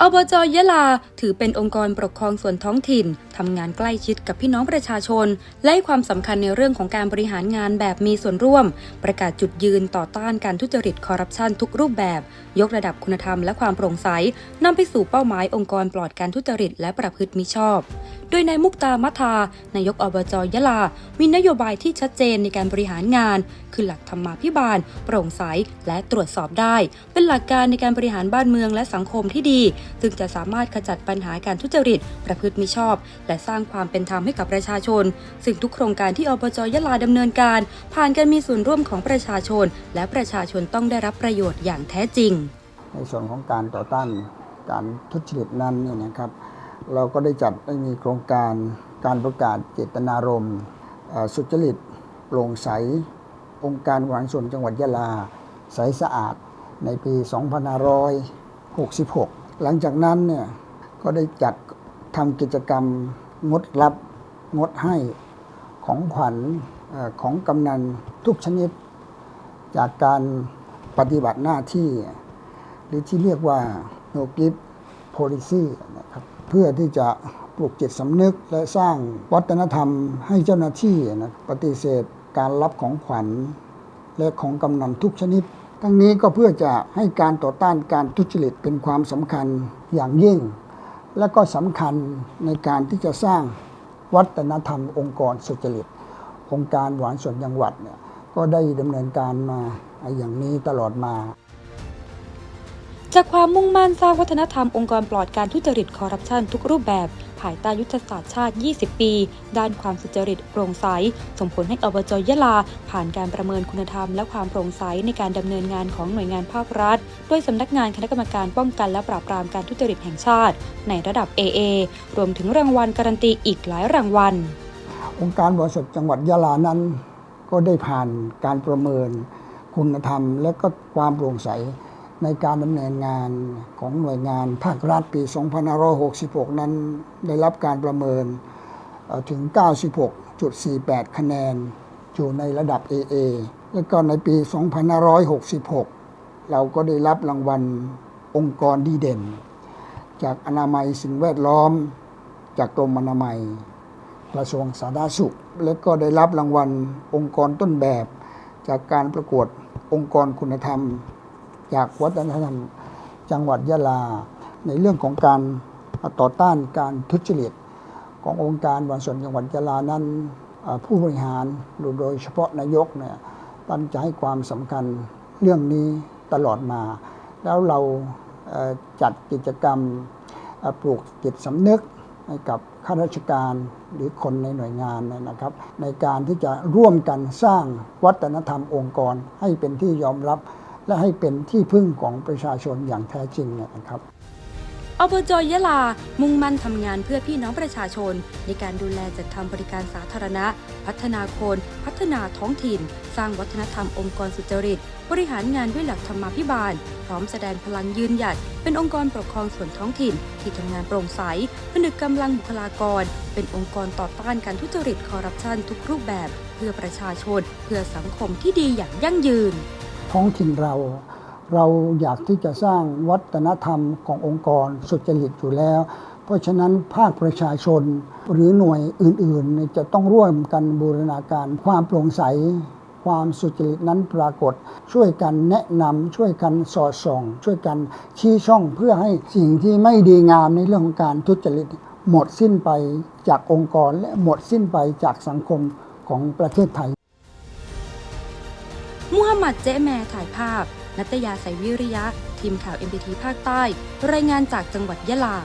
อบจยะลา ถือเป็นองค์กรปกครองส่วนท้องถิ่นทำงานใกล้ชิดกับพี่น้องประชาชน และให้ความสำคัญในเรื่องของการบริหารงานแบบมีส่วนร่วม ประกาศจุดยืนต่อต้านการทุจริตคอร์รัปชันทุกรูปแบบ ยกระดับคุณธรรมและความโปร่งใสนำไปสู่เป้าหมายองค์กรปลอดการทุจริตและประพฤติมิชอบ โดยนายมุกตามัทานายกอบจยะลา มีนโยบายที่ชัดเจนในการบริหารงาน คือหลักธรรมาภิบาล โปร่งใส และตรวจสอบได้ เป็นหลักการในการบริหารบ้านเมืองและสังคมที่ดี จึงจะสามารถขจัดปัญหาการทุจริต ประพฤติมิชอบ และสร้างความเป็นธรรมให้กับประชาชน ซึ่งทุกโครงการที่อบจยะลาดำเนินการ ผ่านการมีส่วนร่วมของประชาชน และประชาชนต้องได้รับประโยชน์อย่างแท้จริง ในส่วนของการต่อต้านการทุจริตนั้นเนี่ยนะครับ เราก็ได้จัดได้มีโครงการการประกาศเจตนารมณ์สุจริตโปร่งใส องค์การบริหารส่วนจังหวัดยะลา ใสสะอาดในปี 2566 หลังจากนั้นเนี่ยก็ได้จัดทำกิจกรรมงดรับงดให้ของขวัญของกำนันทุกชนิด จากการปฏิบัติหน้าที่ หรือที่เรียกว่า no gift policy นะครับ เพื่อที่จะปลุกจิตสำนึกและสร้างวัฒนธรรมให้เจ้าหน้าที่นะปฏิเสธการรับของขวัญ และของกำนันทุกชนิด ทั้งนี้ก็เพื่อจะให้การต่อต้านการทุจริตเป็นความสำคัญอย่างยิ่ง และก็สำคัญในการที่จะสร้างวัฒนธรรมองค์กรสุจริต องค์การหวานส่วนจังหวัดเนี่ยก็ได้ดำเนินการมาอย่างนี้ตลอดมา จากความมุ่งมั่นสร้างวัฒนธรรมองค์กรปลอดการทุจริตคอร์รัปชันทุกรูปแบบ ภายใต้ยุทธศาสตร์ชาติ 20 ปี ด้านความสุจริตโปร่งใส ส่งผลให้อบจยะลา ผ่านการประเมินคุณธรรมและความโปร่งใสในการดำเนินงานของหน่วยงานภาครัฐ โดยสำนักงานคณะกรรมการป้องกันและปราบปรามการทุจริตแห่งชาติ ในระดับ AA รวมถึงรางวัลการันตีอีกหลายรางวัล องค์การบริษัทจังหวัดยะลานั้น ก็ได้ผ่านการประเมินคุณธรรม และก็ความโปร่งใส ในการดำเนินงานของหน่วยงานภาครัฐปี 2566 นั้นได้รับการประเมินถึง 96.48 คะแนน อยู่ในระดับ AA แล้วก็ในปี 2566 เราก็ได้รับรางวัลองค์กรดีเด่น จากอนามัยสิ่งแวดล้อม จากกรมอนามัยกระทรวงสาธารณสุข และก็ได้รับรางวัลองค์กรต้นแบบ จากการประกวดองค์กรคุณธรรม จากวัฒนธรรมจังหวัดยะลา ในเรื่องของการต่อต้านการทุจริตขององค์การบริหารส่วนจังหวัดยะลานั้นผู้บริหารโดยเฉพาะนายกเนี่ยตั้งใจให้ความสำคัญเรื่องนี้ตลอดมา แล้วเราจัดกิจกรรมปลูกจิตสำนึกให้กับข้าราชการหรือคนในหน่วยงานนะครับ ในการที่จะร่วมกันสร้างวัฒนธรรมองค์กรให้เป็นที่ยอมรับ และให้เป็นที่พึ่งของประชาชนอย่างแท้จริงเนยนะครับอบจยะลา มุ่งมั่นทำงานเพื่อพี่น้องประชาชน ในการดูแลจัดทำบริการสาธารณะ พัฒนาคน พัฒนาท้องถิ่น สร้างวัฒนธรรมองค์กรสุจริต บริหารงานด้วยหลักธรรมาภิบาล พร้อมแสดงพลังยืนหยัด เป็นองค์กรปกครองส่วนท้องถิ่น ที่ทำงานโปร่งใสผนึกกำลังบุคลากร เป็นองค์กรต่อต้านการทุจริตคอร์รัปชันทุกรูปแบบ เพื่อประชาชน เพื่อสังคมที่ดีอย่างยั่งยืน ท้องถิ่นเรา เราอยากที่จะสร้างวัฒนธรรมขององค์กรสุจริตอยู่แล้ว เพราะฉะนั้นภาคประชาชนหรือหน่วยอื่นๆ จะต้องร่วมกันบูรณาการความโปร่งใส ความสุจริตนั้นปรากฏ ช่วยกันแนะนำช่วยกันสอดส่อง ช่วยกันชี้ช่องเพื่อให้สิ่งที่ไม่ดีงามในเรื่องของการทุจริตหมดสิ้นไปจากองค์กรและหมดสิ้นไปจากสังคมของประเทศไทย มุฮัมหมัดเจแมถ่ายภาพ นัตยาใสวิริยะ ทีมข่าว MPT ภาคใต้ รายงานจากจังหวัดยะลา